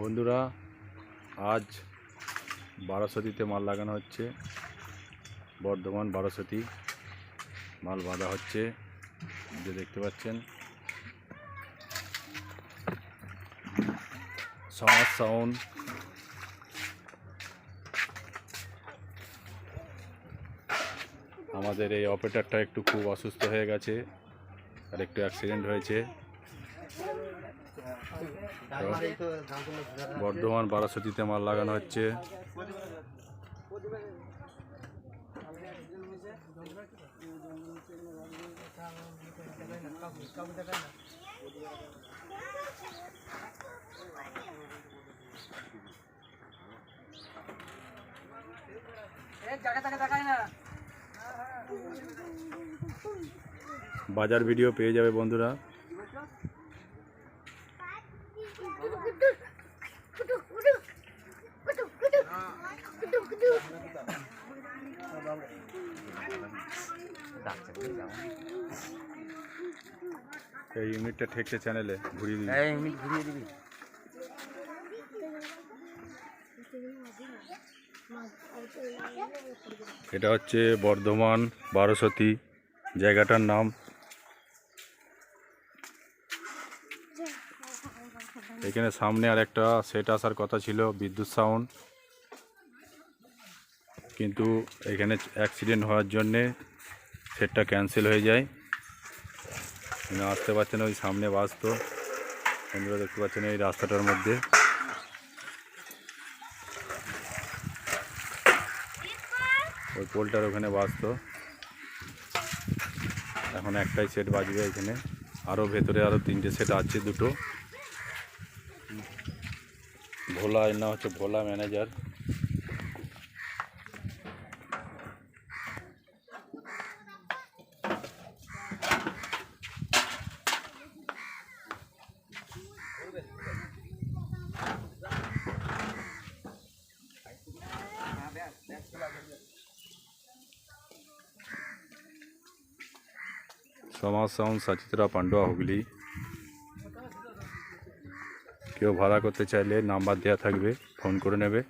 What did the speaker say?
বন্ধুরা, আজ বারাসতিতে মাল লাগানো হচ্ছে। বর্ধমান বারাসতি মাল বাঁধা হচ্ছে, যে দেখতে পাচ্ছেন। সমাজ সাউন্ড। আমাদের এই অপারেটারটা একটু খুব অসুস্থ হয়ে গেছে, আর একটু অ্যাক্সিডেন্ট হয়েছে। বর্ধমান বারাসতিতে মাল লাগানো হচ্ছে। বাজার ভিডিও পেয়ে যাবে বন্ধুরা। এই ইউনিটটা ঠেকছে চ্যানেলে ঘুরিয়ে দিন এই মিনিট ঘুরিয়ে দিবি। এটা হচ্ছে বর্ধমান বারোসতী জায়গাটার নাম এখানে সামনে আর একটা সেট আসার কথা ছিল, বিদ্যুৎ সাউন্ড কিন্তু এখানে অ্যাক্সিডেন্ট হওয়ার জন্যে সেটটা ক্যান্সেল হয়ে যায়। আসতে পারছেন ওই সামনে বাস তো। বন্ধুরা দেখতে পাচ্ছেন এই রাস্তাটার মধ্যে। ওই পোলটার ওখানে বাজতো এখন একটাই সেট বাজবে এখানে। আরও ভেতরে আরও তিনটে সেট আছে দুটো। ভোলা এর নাম হচ্ছে ভোলা ম্যানেজার সমাজ সাউন্ড সাচিত্রা পান্ডুয়া হুগলি কেউ ভাড়া করতে চাইলে নাম্বার দেওয়া থাকবে ফোন করে নেবে।